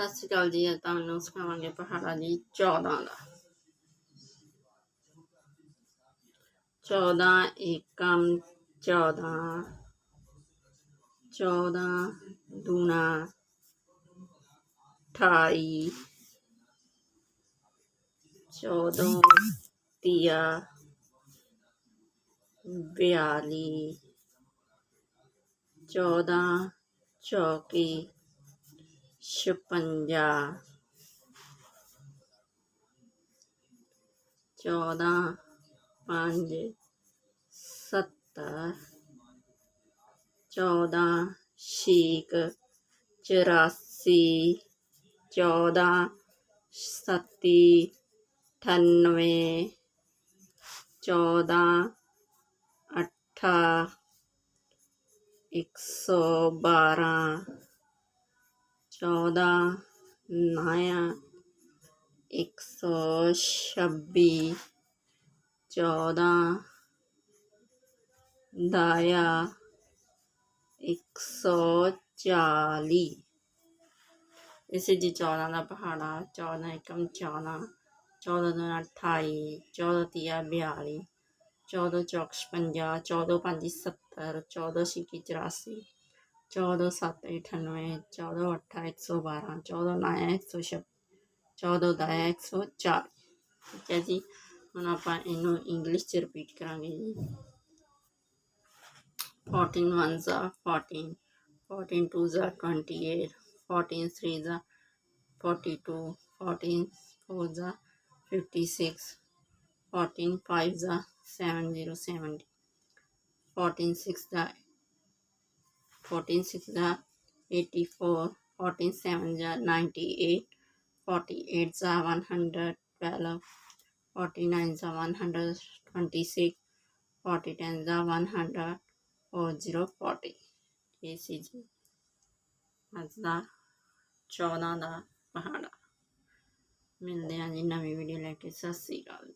ਸਤਿ ਸ਼੍ਰੀ ਅਕਾਲ ਜੀ ਅੱਜ ਤੁਹਾਨੂੰ ਸਿਖਾਵਾਂਗੇ ਪਹਾੜਾ ਦੀ 14 ਦਾ 14 ਏਕਮ 14 14 ਦੂਣਾ 28 14 ਤੀਆ 42 14 ਚੌਕੀ ਛਪੰਜਾ। ਚੌਦਾਂ, ਪੰਜ, ਸੱਤਰ। ਚੌਦਾਂ, ਛੀਕ, ਚੁਰਾਸੀ। ਚੌਦਾਂ, ਸੱਤੀ, ਅਠਾਨਵੇਂ। ਚੌਦਾਂ ਅੱਠਾ ਇੱਕ ਸੌ ਬਾਰਾਂ। चौदह, नया, एक सौ छब्बीस, चौदह, दाया, एक सौ चाली इसे जी चौदह ना पहाड़ा, चौदह एकम चौदह चौदह दो अठाई चौदह तीया बयाली चौदह चौक छपंजा चौदह पाँच सत्तर, चौदह छिकी चौरासी। चौदह सत्त अठानवे चौदह अठा एक सौ बारह, चौदह नाया एक सौ छप चौदह दया एक सौ चार। ठीक है जी हम आप इनू इंग्लिश रिपीट करा जी फोर्टीन वन जा। फोर्टीन फोर्टीन टू जा ट्वेंटी एट फोर्टीन थ्री जा फोर्टी टू फोर्टीन फोर जा फिफ्टी सिक्स फोर्टीन फाइव जा seven zero seventy fourteen six जा फोर्टीन सिक्स ज़ा एटी फोर फोर्टीन सेवन ज़ा नाइन्टी एट फोर्टी एट ज़ा one hundred twelve forty nine ज़ा one hundred twenty six forty ten ज़ा one hundred four zero forty A C G. सीजिए का चौदह का पहाड़ा। मिलते हैं जी नवी वीडियो लेके। सत श्रीकाल